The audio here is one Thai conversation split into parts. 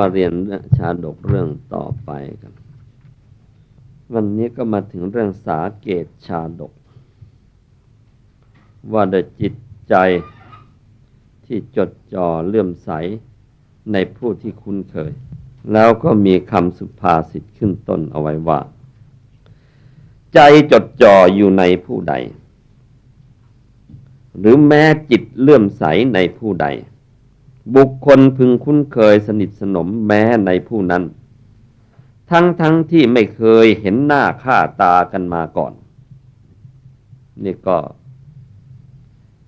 มาเรียนชาดกเรื่องต่อไปกัน วันนี้ก็มาถึงเรื่องสาเกตชาดก ว่าโดยจิตใจที่จดจ่อเลื่อมใสในผู้ที่คุ้นเคย แล้วก็มีคำสุภาษิตขึ้นต้นเอาไว้ว่า ใจจดจ่ออยู่ในผู้ใด หรือแม้จิตเลื่อมใสในผู้ใด บุคคลพึงคุ้นเคยสนิทสนมแม้ในผู้นั้น ทั้งทั้งที่ไม่เคยเห็นหน้าค่าตากันมาก่อน นี่ก็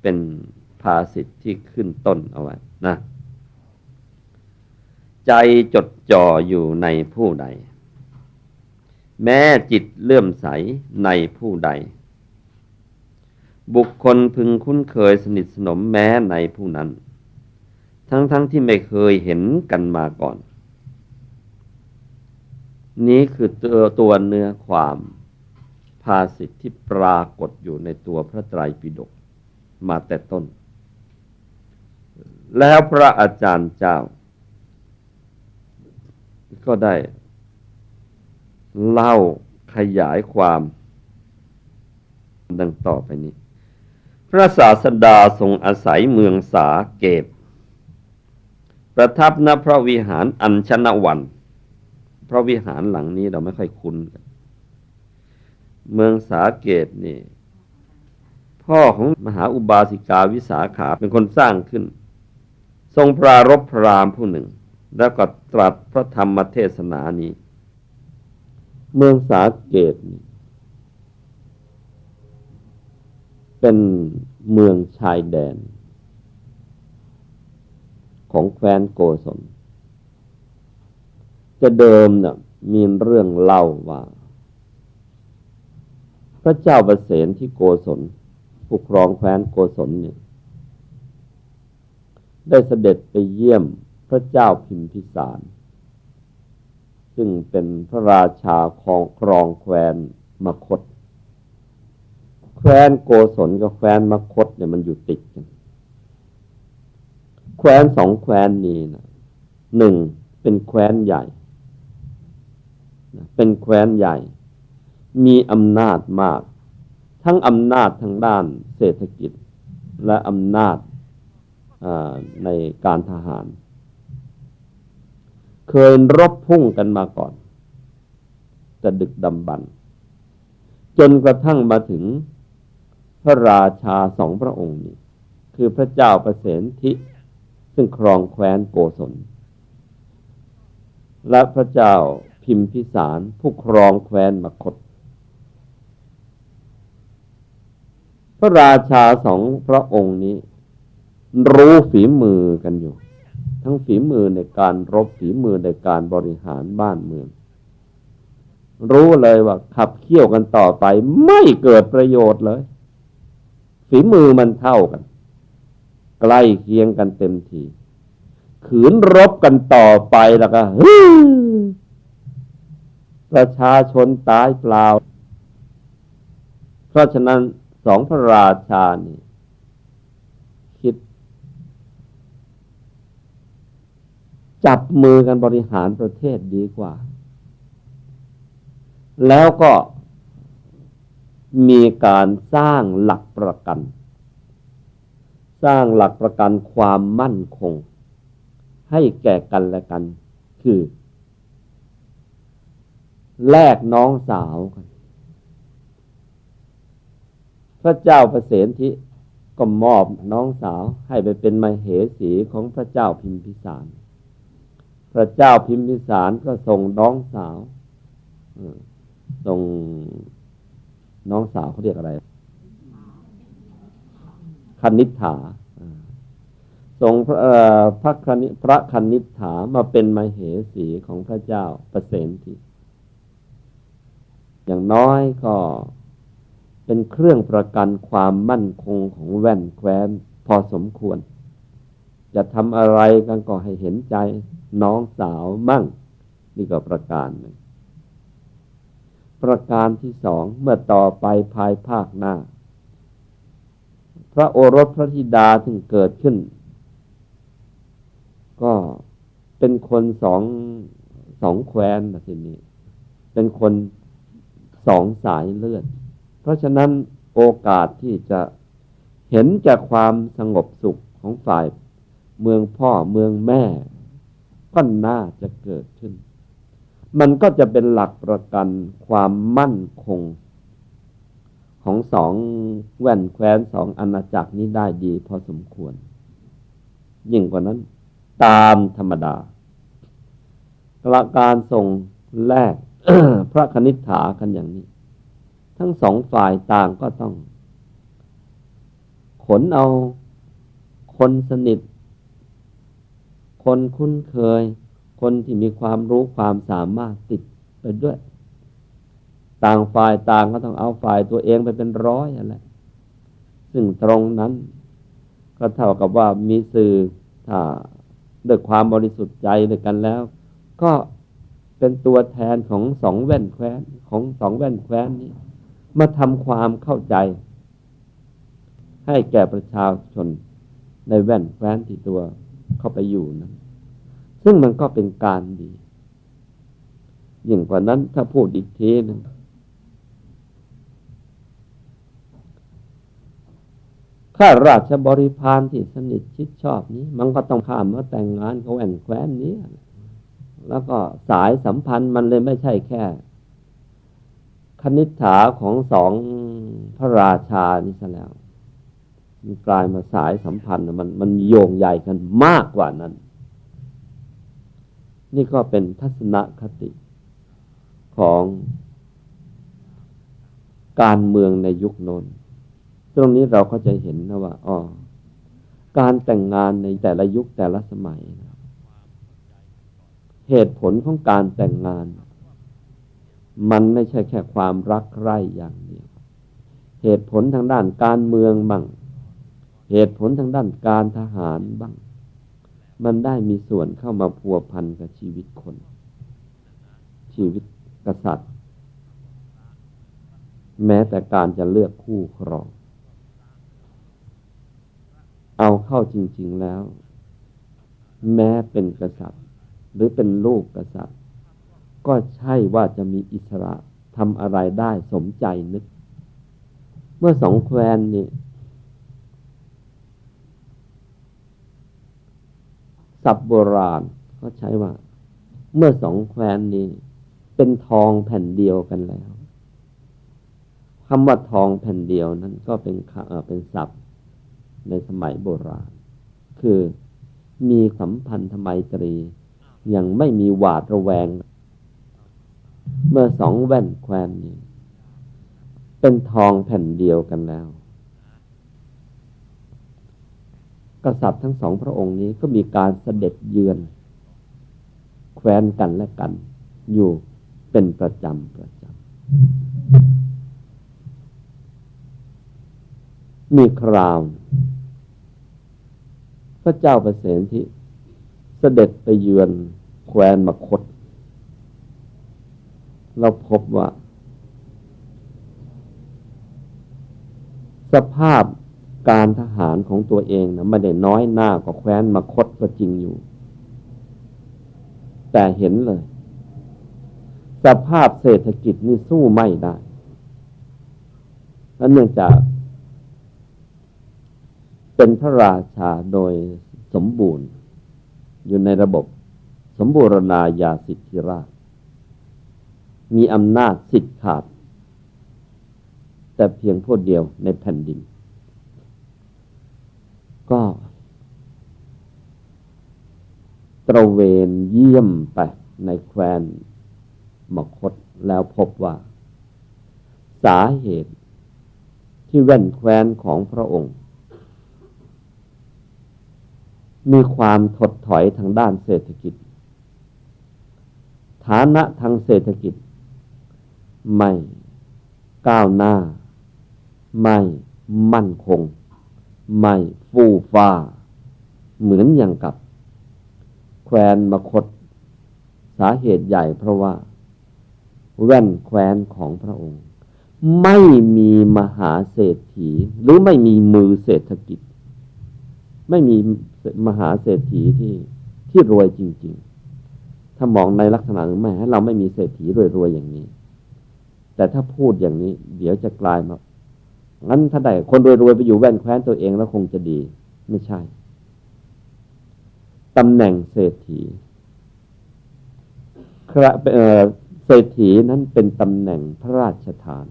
เป็นภาษิตที่ขึ้นต้นเอาไว้นะ ใจจดจ่ออยู่ในผู้ใด แม้จิตเลื่อมใสในผู้ใด บุคคลพึงคุ้นเคยสนิทสนมแม้ในผู้นั้น ทั้งๆทที่ไม่เคยเห็นกันมาก่อน นี้คือตัวตัวเนื้อความภาษิตที่ปรากฏอยู่ในตัวพระไตรปิฎกมาแต่ต้น แล้วพระอาจารย์เจ้า ก็ได้ เล่าขยายความ ดังต่อไปนี้ พระศาสดาทรงอาศัยเมืองสาเกต ประทับณพระวิหารอัญชนวัน พระวิหารหลังนี้เราไม่ค่อยคุ้นกันเมืองสาเกตนี่ พ่อของมหาอุบาสิกาวิสาขาเป็นคนสร้างขึ้น ทรงปรารบพรามผู้หนึ่ง แล้วก็ตรัสพระธรรมเทศนานี้ เมืองสาเกตนี่เป็นเมืองชายแดน ของแคว้นโกศลจะเดิมเนี่ยมีเรื่องเล่าว่า พระเจ้าประเสนที่โกศลผู้ครองแคว้นโกศลเนี่ย ได้เสด็จไปเยี่ยมพระเจ้าพิมพิสาร ซึ่งเป็นพระราชาครองครองแคว้นมคต แคว้นโกศลกับแคว้นมคตเนี่ยมันอยู่ติดกัน แคว้นสองแคว้นนี้นะหนึ่งเป็นแคว้นใหญ่เป็นแคว้นใหญ่ มีอำนาจมาก ทั้งอำนาจทางด้านเศรษฐกิจ และอำนาจในการทหาร เคยรบพุ่งกันมาก่อน จะดึกดำบรรพ์จนกระทั่งมาถึงพระราชาสองพระองค์นี้ คือพระเจ้าประเสนทิ ซึ่งครองแคว้นโกศล และพระเจ้าพิมพิสารผู้ครองแคว้นมคต พระราชาสองพระองค์นี้ รู้ฝีมือกันอยู่ ทั้งฝีมือในการรบฝีมือในการบริหารบ้านเมือง รู้เลยว่าขับเคี่ยวกันต่อไปไม่เกิดประโยชน์เลย ฝีมือมันเท่ากัน ใกล้เคียงกันเต็มที ขืนรบกันต่อไปแล้วก็ฮึประชาชนตายเปล่า เพราะฉะนั้นสองพระราชานี่คิด จับมือกันบริหารประเทศดีกว่า แล้วก็มีการสร้างหลักประกัน สร้างหลักประกันความมั่นคง ให้แก่กันและกัน คือ แลกน้องสาวกัน พระเจ้าประเสนทิก็มอบน้องสาวให้ไปเป็นมเหสีของพระเจ้าพิมพิสาร พระเจ้าพิมพิสารก็ส่งน้องสาวส่งน้องสาวเขาเรียกอะไร คณิษฐาสส่งพระพระคณิพระคณิษฐามาเป็นมเหสีของพระเจ้าประเสนทีอย่างน้อยก็เป็นเครื่องประกันความมั่นคงของแว่นแคว้นพอสมควร จะทำอะไรกันก็ให้เห็นใจน้องสาวมั่ง นี่ก็ประการหนึ่งประการที่สองเมื่อต่อไปภายภาคหน้า พระโอรสพระธิดาถึงเกิดขึ้น ก็เป็นคนสองสองแคว้นนะทีนี้ เป็นคนสองสายเลือด เพราะฉะนั้นโอกาสที่จะเห็นจากความสงบสุขของฝ่ายเมืองพ่อเมืองแม่ ก็น่าจะเกิดขึ้น มันก็จะเป็นหลักประกันความมั่นคง ของสองแว่นแคว้นสองอาณาจักรนี้ได้ดีพอสมควร ยิ่งกว่านั้น ตามธรรมดากระการส่งแลกพระคณิษฐากันอย่างนี้ ทั้งสองฝ่ายต่างก็ต้อง ขนเอา คนสนิท คนคุ้นเคย คนที่มีความรู้ความสามารถติดไปด้วย ต่างฝ่ายต่างก็ต้องเอาฝ่ายตัวเองไปเป็นร้อยอะไรซึ่งตรงนั้น ก็เท่ากับว่ามีสื่อถ้าด้วยความบริสุทธิ์ใจด้วยกันแล้ว ก็เป็นตัวแทนของสองแว่นแคว้นของสองแว่นแคว้นนี้ มาทำความเข้าใจ ให้แก่ประชาชนในแว่นแคว้นที่ตัวเข้าไปอยู่นั้นซึ่งมันก็เป็นการดี ยิ่งกว่านั้นถ้าพูดอีกทีหนึง ข้าราชบริพารที่สนิทชิดชอบนี้ มันก็ต้องข้ามมาแต่งงานกับแว่นแคว้นนี้ แล้วก็สายสัมพันธ์มันเลยไม่ใช่แค่ คณิษฐาของสองพระราชานี่ซะแล้ว มันกลายมาสายสัมพันธ์มันมันโยงใหญ่กันมากกว่านั้น นี่ก็เป็นทัศนคติของการเมืองในยุคโน้น ตรงนี้เราก็จะเห็นนะว่าอ๋อการแต่งงานในแต่ละยุคแต่ละสมัยนะเหตุผลของการแต่งงาน มันไม่ใช่แค่ความรักใคร่อย่างเดียว เหตุผลทางด้านการเมืองบ้างเหตุผลทางด้านการทหารบ้าง มันได้มีส่วนเข้ามาพัวพันกับชีวิตคน ชีวิตกษัตริย์ แม้แต่การจะเลือกคู่ครอง เข้าจริง ๆแล้ว แม้เป็นกษัตริย์ หรือเป็นลูกกษัตริย์ ก็ใช่ว่าจะมีอิสระทำอะไรได้สมใจนึก เมื่อสองแควนนี่ศัพท์โบราณก็ใช้ว่า เมื่อสองแควนนี้ เป็นทองแผ่นเดียวกันแล้วคำว่าทองแผ่นเดียวนั้นก็เป็นคำเอ่อเป็นศัพท์ ในสมัยโบราณ คือมีสัมพันธไมตรี ยังไม่มีหวาดระแวง เมื่อสองแว่นแควนนี้ เป็นทองแผ่นเดียวกันแล้ว กษัตริย์ทั้งสองพระองค์นี้ก็มีการเสด็จเยือน แควนกันและกัน อยู่เป็นประจำประจำมีคราว พระเจ้าประเสนที่เสด็จไปเยือนแคว้นมคต เราพบว่า สภาพการทหารของตัวเองนะไม่ได้น้อยหน้ากว่าแคว้นมคตก็จริงอยู่ แต่เห็นเลย สภาพเศรษฐกิจนี่สู้ไม่ได้และเนื่องจาก เป็นพระราชาโดยสมบูรณ์ อยู่ในระบบสมบูรณาญาสิทธิราช มีอำนาจสิทธิ์ขาด แต่เพียงผู้เดียวในแผ่นดิน ก็ตระเวนเยี่ยมไปในแคว้นมคตแล้วพบว่า สาเหตุที่แว่นแคว้นของพระองค์ มีความถดถอยทางด้านเศรษฐกิจ ฐานะทางเศรษฐกิจ ไม่ ก้าวหน้า ไม่มั่นคง ไม่ฟูฟ้า เหมือนอย่างกับ แคว้นมคต สาเหตุใหญ่เพราะว่า แว่นแคว้นของพระองค์ ไม่มีมหาเศรษฐี หรือไม่มีมือเศรษฐกิจ ไม่มีมหาเศรษฐีที่ที่รวยจริง ๆ ถ้ามองในลักษณะหรือไม่เราไม่มีเศรษฐีรวยๆอย่างนี้ แต่ถ้าพูดอย่างนี้ เดี๋ยวจะกลายมางั้นถ้าได้คนรวยๆไปอยู่แว่นแคว้นตัวเองแล้วคงจะดี ไม่ใช่ตำแหน่งเศรษฐีคระเออเศรษฐีนั้นเป็นตำแหน่งพระราชทาน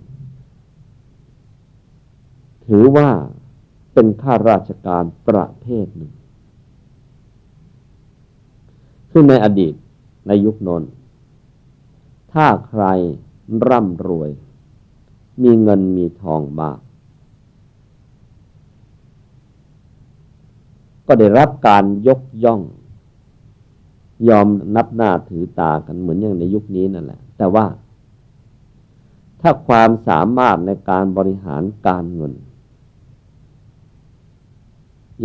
ถือว่า เป็นข้าราชการประเภทหนึ่งซึ่งในอดีตในยุคโนนถ้าใครร่ำรวย มีเงินมีทองมาก ก็ได้รับการยกย่อง ยอมนับหน้าถือตากันเหมือนอย่างในยุคนี้นั่นแหละ แต่ว่า ถ้าความสามารถในการบริหารการเงิน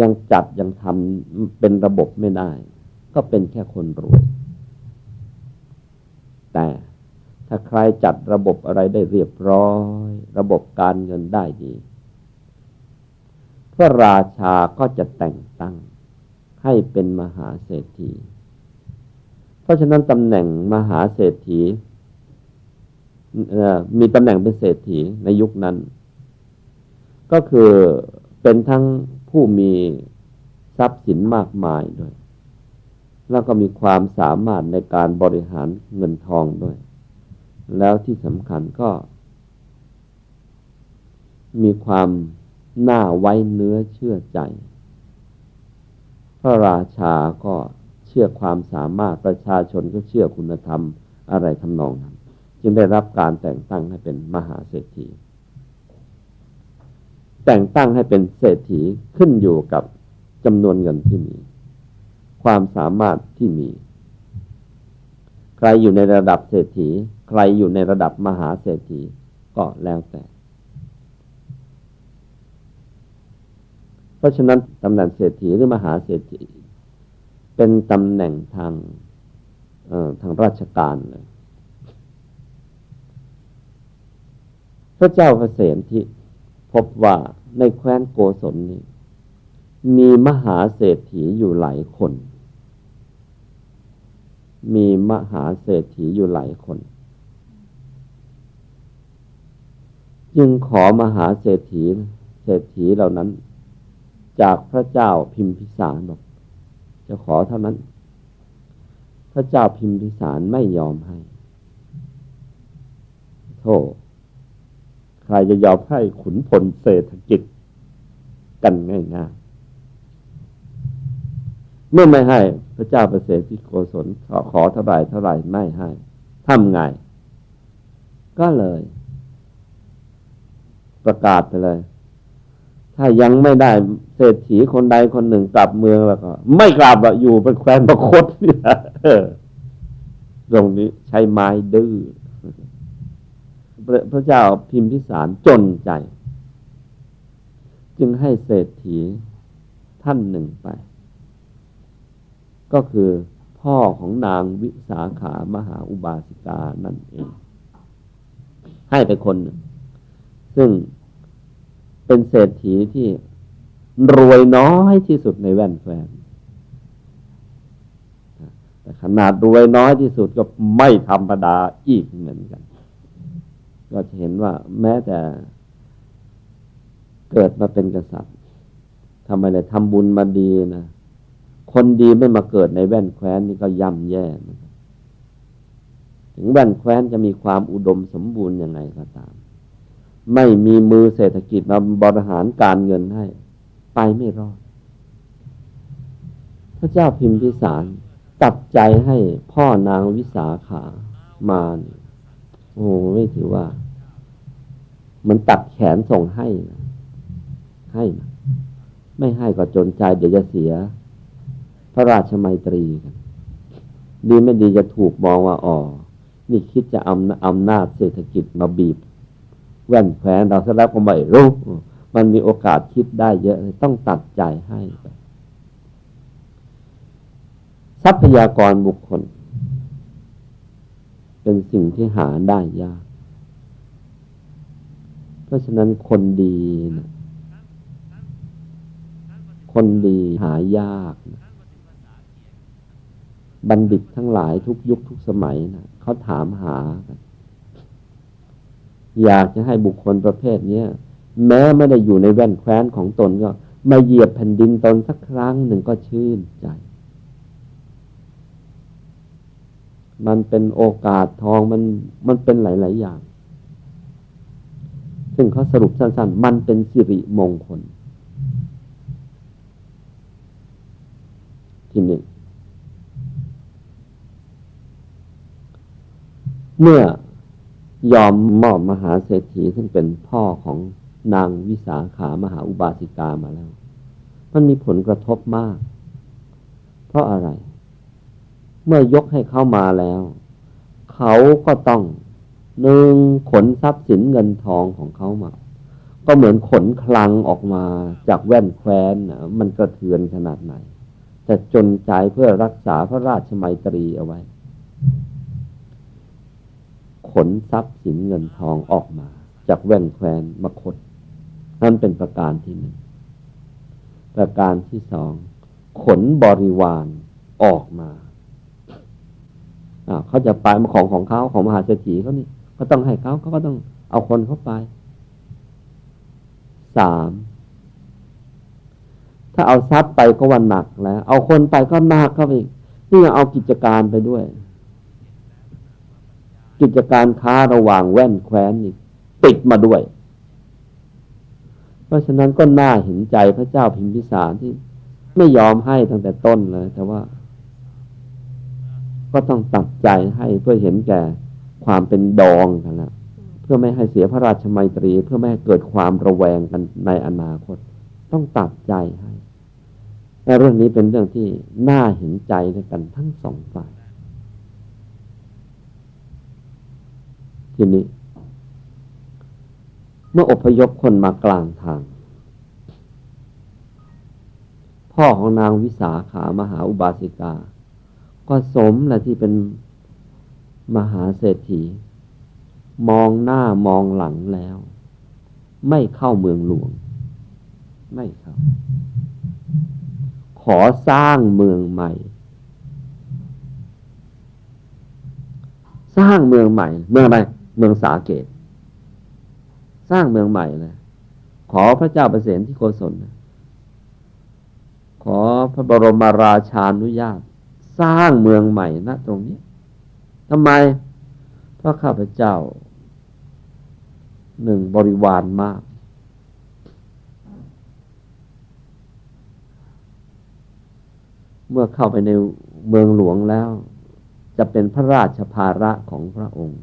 ยังจัดยังทำเป็นระบบไม่ได้ ก็เป็นแค่คนรวย แต่ถ้าใครจัดระบบอะไรได้เรียบร้อย ระบบการเงินได้ดี พระราชาก็จะแต่งตั้ง ให้เป็นมหาเศรษฐี เพราะฉะนั้นตำแหน่งมหาเศรษฐีมีตำแหน่งเป็นเศรษฐีในยุคนั้น ก็คือเป็นทั้ง ผู้มีทรัพย์สินมากมายด้วย แล้วก็มีความสามารถในการบริหารเงินทองด้วย แล้วที่สำคัญก็ มีความน่าไว้เนื้อเชื่อใจ พระราชาก็เชื่อความสามารถประชาชนก็เชื่อคุณธรรมอะไรทำนองนั้น จึงได้รับการแต่งตั้งให้เป็นมหาเศรษฐี แต่งตั้งให้เป็นเศรษฐีขึ้นอยู่กับจำนวนเงินที่มี ความสามารถที่มี ใครอยู่ในระดับเศรษฐี ใครอยู่ในระดับมหาเศรษฐีก็แล้วแต่ เพราะฉะนั้นตำแหน่งเศรษฐีหรือมหาเศรษฐี เป็นตำแหน่งทางทางราชการเลยพระเจ้าเกษมที่ บว่าในแคว้นโกศลนี้ มีมหาเศรษฐีอยู่หลายคน มีมหาเศรษฐีอยู่หลายคน จึงขอมหาเศรษฐีเศรษฐีเหล่านั้น จากพระเจ้าพิมพิสารบอกจะขอเท่านั้น พระเจ้าพิมพิสารไม่ยอมให้ โทษ ใครจะยอมให้ขุนพลเศรษฐกิจกันง่ายๆ เมื่อไม่ให้พระเจ้าประเสริฐที่โกศลขอขอเท่าไหร่เท่าไหร่ไม่ให้ทำไง ก็เลย ประกาศไปเลย ถ้ายังไม่ได้เศรษฐีคนใดคนหนึ่งกลับเมืองแล้วก็ ไม่กลับอะอยู่เป็นแคว้นประคตนี่นะตรงนี้ใช้ไม้ดื้อ พระเจ้าพิมพิสารจนใจ จึงให้เศรษฐีท่านหนึ่งไป ก็คือพ่อของนางวิสาขามหาอุบาสิกานั่นเอง ให้ไปคนหนึ่ง ซึ่งเป็นเศรษฐีที่รวยน้อยที่สุดในแว่นแฟนแต่ขนาดรวยน้อยที่สุดก็ไม่ธรรมดาอีกเหมือนกัน ก็จะเห็นว่าแม้แต่เกิดมาเป็นกษัตริย์ทำไมเลยทำบุญมาดีนะคนดีไม่มาเกิดในแว่นแคว้นนี่ก็ย่ำแย่นะถึงแว่นแคว้นจะมีความอุดมสมบูรณ์ยังไงก็ตาม ไม่มีมือเศรษฐกิจมาบริหารการเงินให้ ไปไม่รอด พระเจ้าพิมพิสารตัดใจให้พ่อนางวิสาขามาน โอ้ไม่ถือว่า มันตัดแขนส่งให้นะให้นะไม่ให้ก็จนใจเดี๋ยวจะเสีย พระราชมัยตรีกันดีไม่ดีจะถูกมองว่าอ๋อนี่คิดจะอำอำนาจเศรษฐกิจมาบีบ แว่นแขวนเราซะแล้วก็ไม่รู้ มันมีโอกาสคิดได้เยอะเลยต้องตัดใจให้ ทรัพยากรบุคคล เป็นสิ่งที่หาได้ยาก เพราะฉะนั้นคนดีนะคนดีหายากนะบัณฑิตทั้งหลายทุกยุคทุกสมัยนะเขาถามหา อยากจะให้บุคคลประเภทนี้แม้ไม่ได้อยู่ในแว่นแคว้นของตนก็ มาเหยียบแผ่นดินตนสักครั้งหนึ่งก็ชื่นใจ มันเป็นโอกาสทองมันมันเป็นหลาย ๆ อย่าง ซึ่งเขาสรุปสั้น ๆ มันเป็นสิริมงคล ที่นี่เมื่อยอมมอบมหาเศรษฐีซึ่งเป็นพ่อของนางวิสาขามหาอุบาสิกามาแล้ว มันมีผลกระทบมาก เพราะอะไร เมื่อยกให้เข้ามาแล้ว เขาก็ต้องหนึ่งขนทรัพย์สินเงินทองของเขามา ก็เหมือนขนคลังออกมาจากแว่นแคว้นมันกระเทือนขนาดไหน แต่จนใจเพื่อรักษาพระราชมัยตรีเอาไว้ ขนทรัพย์สินเงินทองออกมา จากแว่นแคว้นมาคดนั่นเป็นประการที่หนึ่งประการที่สองขนบริวารออกมา เขาจะไปมาของของเขาของมหาเศรษฐีเขานี่ก็ต้องให้เขาเขาก็ต้องเอาคนเข้าไปสามถ้าเอาทรัพย์ไปก็วันหนักแล้ว เอาคนไปก็หนักเข้าไปอีกนี่ยังเอากิจการไปด้วย กิจการค้าระหว่างแว่นแคว้นนี่ติดมาด้วย เพราะฉะนั้นก็น่าเห็นใจพระเจ้าพิมพิสารที่ไม่ยอมให้ตั้งแต่ต้นเลย แต่ว่า ก็ต้องตัดใจให้เพื่อเห็นแก่ความเป็นดองกันแล้วเพื่อไม่ให้เสียพระราชมัยตรี เพื่อไม่ให้เกิดความระแวงกันในอนาคต ต้องตัดใจให้แต่เรื่องนี้เป็นเรื่องที่น่าเห็นใจด้วยกันทั้งสองฝ่ายทีนี้ เมื่ออพยพคนมากลางทาง พ่อของนางวิสาขามหาอุบาสิกา ก็สมแหละที่เป็นมหาเศรษฐี มองหน้ามองหลังแล้ว ไม่เข้าเมืองหลวง ไม่เข้า ขอสร้างเมืองใหม่ สร้างเมืองใหม่ เมืองอะไร เมืองสาเกต สร้างเมืองใหม่เลยขอพระเจ้าประเสนที่โกศลขอพระบรมราชานุญาต สร้างเมืองใหม่ณตรงนี้ทำไม เพราะข้าพเจ้าหนึ่งบริวารมาก เมื่อเข้าไปในเมืองหลวงแล้ว จะเป็นพระราชภาระของพระองค์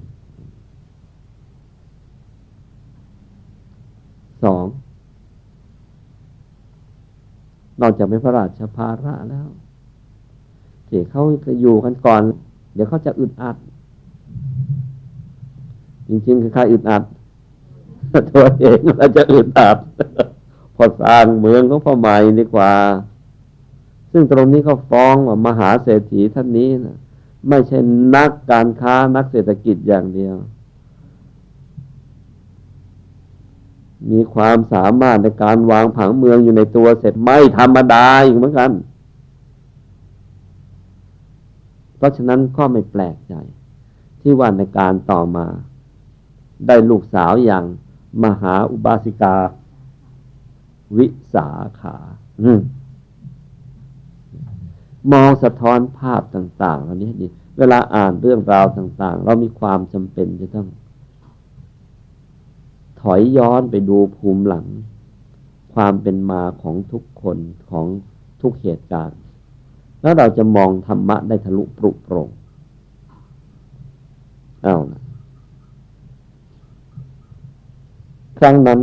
สองนอกจากเป็นพระราชภาระแล้ว ที่เขาจะอยู่กันก่อน เดี๋ยวเขาจะอึดอัด จริง ๆ คือใครอึดอัดตัวเองเราจะอึดอัดพอสร้างเมืองของพ่อใหม่ดีกว่า ซึ่งตรงนี้เขาฟ้องว่ามหาเศรษฐีท่านนี้นะไม่ใช่นักการค้านักเศรษฐกิจอย่างเดียว มีความสามารถในการวางผังเมืองอยู่ในตัวเสร็จไม่ธรรมดาอีกเหมือนกัน เพ ราะฉะนั้นก็ไม่แปลกใจ ที่ว่าในการต่อมา ได้ลูกสาวอย่างมหาอุบาสิกา วิสาขาอมมองสะท้อนภาพต่าง ๆ เหล่านี้ดีเวลาอ่านเรื่องราวต่าง ๆ เรามีความจำเป็นจะต้อง ถอยย้อนไปดูภูมิหลัง ความเป็นมาของทุกคนของทุกเหตุการณ์ แล้วเราจะมองธรรมะได้ทะลุปรุโปร่งเอานะครั้งนั้น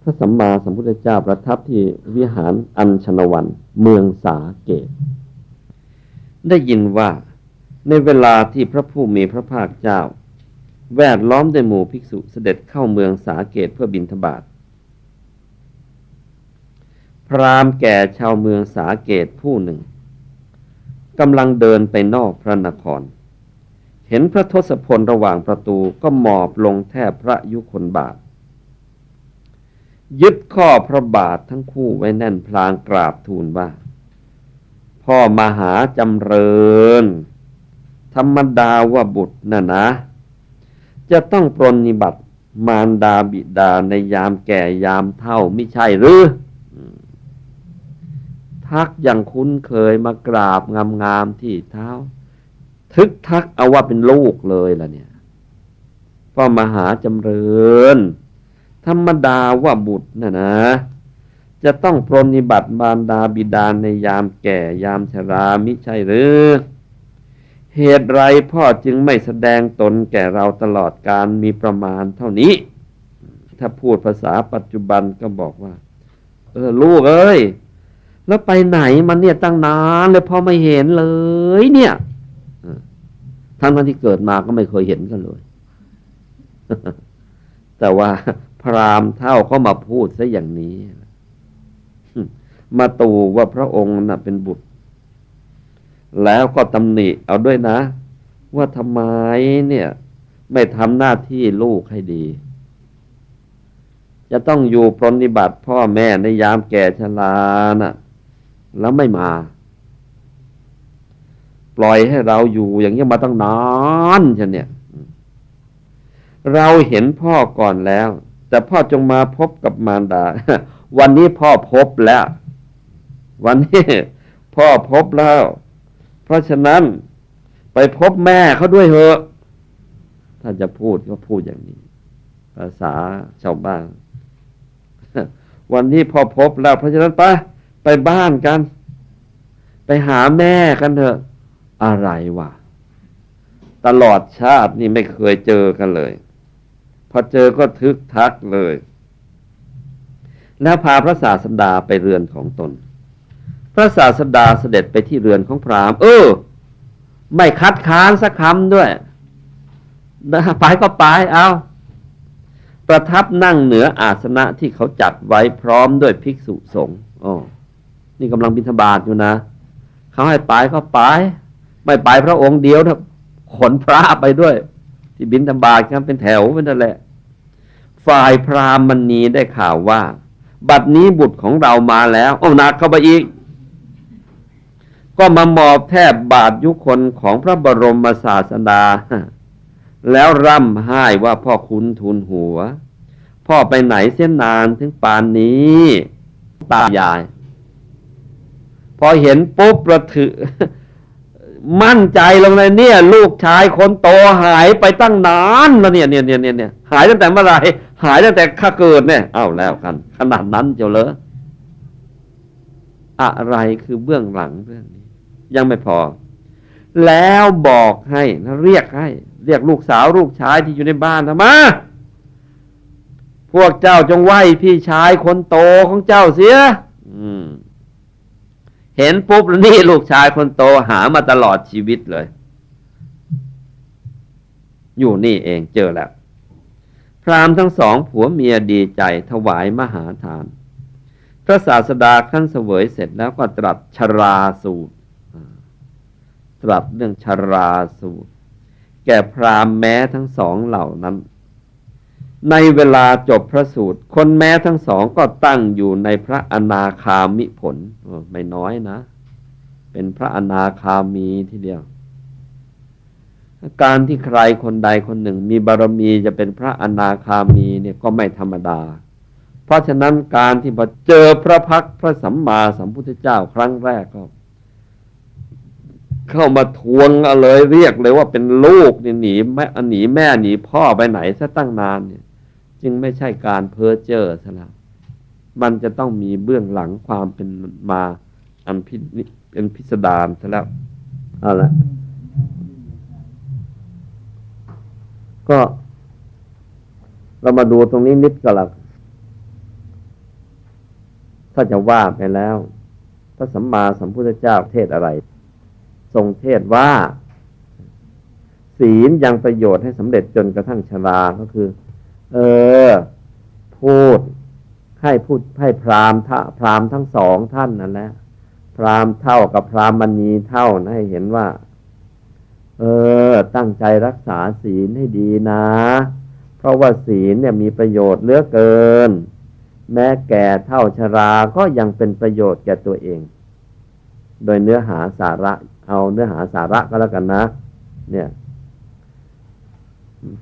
พระสัมมาสัมพุทธเจ้าประทับที่วิหารอัญชนวัน เมืองสาเกต ได้ยินว่าในเวลาที่พระผู้มีพระภาคเจ้า แวดล้อมด้วยหมู่ภิกษุเสด็จเข้าเมืองสาเกตเพื่อบิณฑบาต พราหมณ์แก่ชาวเมืองสาเกตผู้หนึ่งกำลังเดินไปนอกพระนคร เห็นพระทศพลระหว่างประตูก็หมอบลงแทบพระยุคนบาท ยึดข้อพระบาททั้งคู่ไว้แน่นพลางกราบทูลว่า พ่อมหาจำเริญ ธรรมดาว่าบุตรน่ะนะ จะต้องปรนนิบัติมารดาบิดาในยามแก่ยามเท่าไม่ใช่หรือ ทักอย่างคุ้นเคยมากราบงามๆที่เท้า ทึกทักเอาว่าเป็นลูกเลยล่ะเนี่ยพ่อมหาจำเริญ ธรรมดาว่าบุตรนะนะ จะต้องปรนิบัติมารดาบิดาในยามแก่ยามชรามิใช่หรือ เหตุไรพ่อจึงไม่แสดงตนแก่เราตลอดการมีประมาณเท่านี้ ถ้าพูดภาษาปัจจุบันก็บอกว่า เออลูกเอ้ย แล้วไปไหนมันเนี่ยตั้งนานเลยพ่อไม่เห็นเลย เนี่ยทั้งที่เกิดมาก็ไม่เคยเห็นกันเลย แต่ว่าพราหมณ์เท่าก็มาพูดซะอย่างนี้ มาตูว่าพระองค์น่ะเป็นบุตร แล้วก็ตำหนิเอาด้วยนะ ว่าทำไมเนี่ย ไม่ทำหน้าที่ลูกให้ดี จะต้องอยู่ปรนิบัติพ่อแม่ในยามแก่ชราน่ะ แล้วไม่มา ปล่อยให้เราอยู่อย่างนี้มาตั้งนานฉันเนี่ย เราเห็นพ่อก่อนแล้ว แต่พ่อจงมาพบกับมารดา วันนี้พ่อพบแล้ว วันนี้พ่อพบแล้ว เพราะฉะนั้นไปพบแม่เขาด้วยเถอะถ้าจะพูดก็พูดอย่างนี้ ภาษาชาวบ้านวันนี้พ่อพบแล้วเพราะฉะนั้นไป ไปบ้านกัน ไปหาแม่กันเถอะ อะไรวะตลอดชาตินี่ไม่เคยเจอกันเลย พอเจอก็ทึกทักเลย แล้วพาพระศาสดาไปเรือนของตน พระศาสดาเสด็จไปที่เรือนของพราหมณ์เออ ไม่คัดค้านสักคำด้วยไปก็ไปเอาประทับนั่งเหนืออาสนะที่เขาจัดไว้พร้อมด้วยภิกษุสงฆ์อ๋อ นี่กำลังบิณฑบาตอยู่นะเขาให้ไปก็ไป ไม่ไปพระองค์เดียวนะขนพระไปด้วย ที่บิณฑบาตกันเป็นแถวเป็นนั่นแหละ ฝ่ายพราหมณีได้ข่าวว่า บัดนี้บุตรของเรามาแล้วโอ้หนักเข้าไปอีก ก็มามอบแทบบาทยุคนของพระบรมศาสดา แล้วร่ำไห้ว่าพ่อคุณทูลหัว พ่อไปไหนเส้นนานถึงปานนี้ ตายาย พอเห็นปุ๊บประถือ มั่นใจลงเลยเนี่ย ลูกชายคนโตหายไปตั้งนานแล้วเนี่ยเนี่ยเนี่ยเนี่ยเนี่ยหายตั้งแต่เมื่อไหร่หายตั้งแต่ข้าเกิดเนี่ยเอ้าแล้วกัน ขนาดนั้นเจ้าเหรอะไรคือเบื้องหลังเรื่องนี้ ยังไม่พอ แล้วบอกให้เรียกให้ เรียกลูกสาวลูกชายที่อยู่ในบ้านนะมาพวกเจ้าจงไหว้พี่ชายคนโตของเจ้าเสีย อืม เห็นปุ๊บนี่ลูกชายคนโตหามาตลอดชีวิตเลย อยู่นี่เองเจอแล้ว พราหมณ์ทั้งสองผัวเมียดีใจถวายมหาทาน พระศาสดาขั้นเสวยเสร็จแล้วก็ตรัสชราสูตร ตรัสเรื่องชราสูตร แก่พราหมณ์แม้ทั้งสองเหล่านั้น ในเวลาจบพระสูตร คนแม้ทั้งสองก็ตั้งอยู่ในพระอนาคามิผลไม่น้อยนะ เป็นพระอนาคามีทีเดียว การที่ใครคนใดคนหนึ่ง มีบารมีจะเป็นพระอนาคามีเนี่ยก็ไม่ธรรมดา เพราะฉะนั้นการที่พอเจอพระพักพระสัมมาสัมพุทธเจ้าครั้งแรกก็ เข้ามาทวงเอาเลยเรียกเลยว่าเป็นลูกนี่หนีแม่หนีแม่หนีพ่อไปไหนซะตั้งนานเนี่ย จึงไม่ใช่การเพ้อเจ้อซะแล้วมันจะต้องมีเบื้องหลังความเป็นมาอันพิเป็นพิสดารซะแล้วเอาละก็เรามาดูตรงนี้นิดก็แล้วถ้าจะว่าไปแล้ว พระสัมมาสัมพุทธเจ้าเทศอะไร ทรงเทศว่า ศีลยังประโยชน์ให้สำเร็จจนกระทั่งชราก็คือ เออ พูดให้พูดให้พรามท่าพรามทั้งสองท่านนั่นแหละพรามเท่ากับพราหมณีเท่านะให้เห็นว่า เออ ตั้งใจรักษาศีลให้ดีนะ เพราะว่าศีลเนี่ยมีประโยชน์เหลือเกิน แม้แก่เท่าชราก็ยังเป็นประโยชน์แก่ตัวเอง โดยเนื้อหาสาระ เอาเนื้อหาสาระก็แล้วกันนะ เนี่ย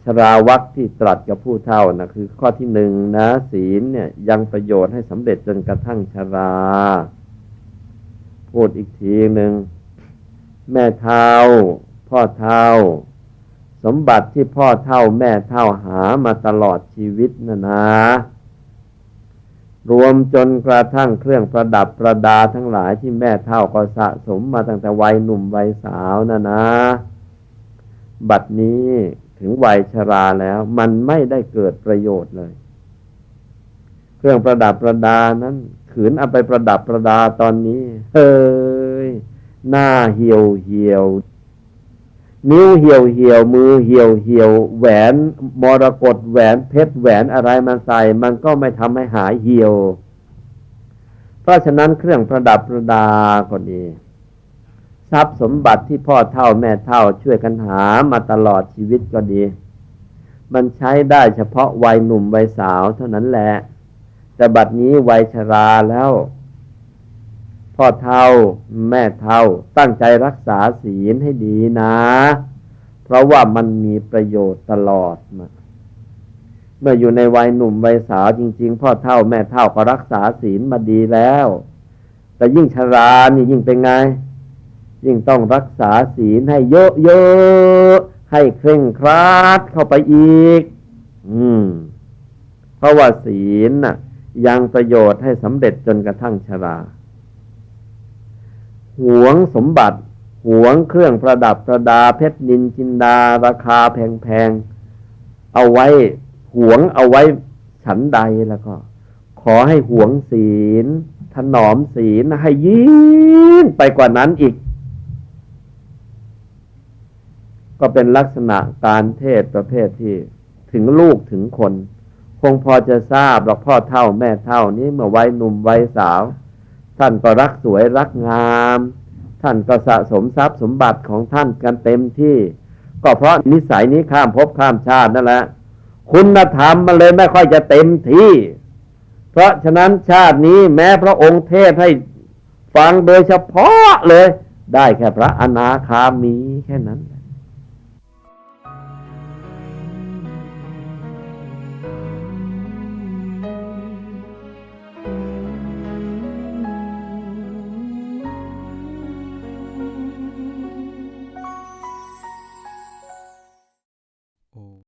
ชราวักที่ตรัสกับผู้เท่านะคือข้อที่หนึ่งนะศีลเนี่ยยังประโยชน์ให้สำเร็จจนกระทั่งชรา พูดอีกทีหนึ่ง แม่เท่า พ่อเท่า สมบัติที่พ่อเท่าแม่เท่าหามาตลอดชีวิตนะนะ รวมจนกระทั่งเครื่องประดับประดาทั้งหลายที่แม่เท่าก็สะสมมาตั้งแต่วัยหนุ่มวัยสาวนะนะ บัดนี้ ถึงวัยชราแล้ว มันไม่ได้เกิดประโยชน์เลย เครื่องประดับประดานั้น ขืนเอาไปประดับประดาตอนนี้ เฮ้ย หน้าเหี่ยวเหี่ยวนิ้วเหี่ยวเหี่ยวมือเหี่ยวเหี่ยวแหวนมรกตแหวนเพชรแหวนอะไรมาใส่ มันก็ไม่ทำให้หายเหี่ยว เพราะฉะนั้นเครื่องประดับประดาก็ดี ทรัพย์สมบัติที่พ่อเท่าแม่เท่าช่วยกันหามาตลอดชีวิตก็ดี มันใช้ได้เฉพาะวัยหนุ่มวัยสาวเท่านั้นแหละ แต่บัดนี้วัยชราแล้ว พ่อเท่าแม่เท่าตั้งใจรักษาศีลให้ดีนะ เพราะว่ามันมีประโยชน์ตลอดมาเมื่ออยู่ในวัยหนุ่มวัยสาวจริง ๆ พ่อเท่าแม่เท่าก็รักษาศีลมาดีแล้ว แต่ยิ่งชรานี่ยิ่งเป็นไง ยิ่งต้องรักษาศีลให้เยอะๆให้เคร่งครัดเข้าไปอีก อืม เพราะว่าศีลน่ะ ยังประโยชน์ให้สำเร็จจนกระทั่งชราหวงสมบัติหวงเครื่องประดับประดาเพชรนินจินดา ราคาแพงๆ เอาไว้หวงเอาไว้ฉันใดแล้วก็ ขอให้หวงศีลถนอมศีลให้ยิ่งไปกว่านั้นอีก ก็เป็นลักษณะการเทศประเภทที่ถึงลูกถึงคน คงพอจะทราบหรอกพ่อเท่าแม่เท่านี้เมื่อวัยหนุ่มไวัยสาว ท่านก็รักสวยรักงาม ท่านก็สะสมทรัพย์สมบัติของท่านกันเต็มที่ ก็เพราะนิสัยนี้ข้ามภพข้ามชาตินั่นแหละคุณธรรมมันเลยไม่ค่อยจะเต็มที่ เพราะฉะนั้นชาตินี้แม้พระองค์เทศให้ฟังโดยเฉพาะเลย ได้แค่พระอนาคามีแค่นั้นแหละ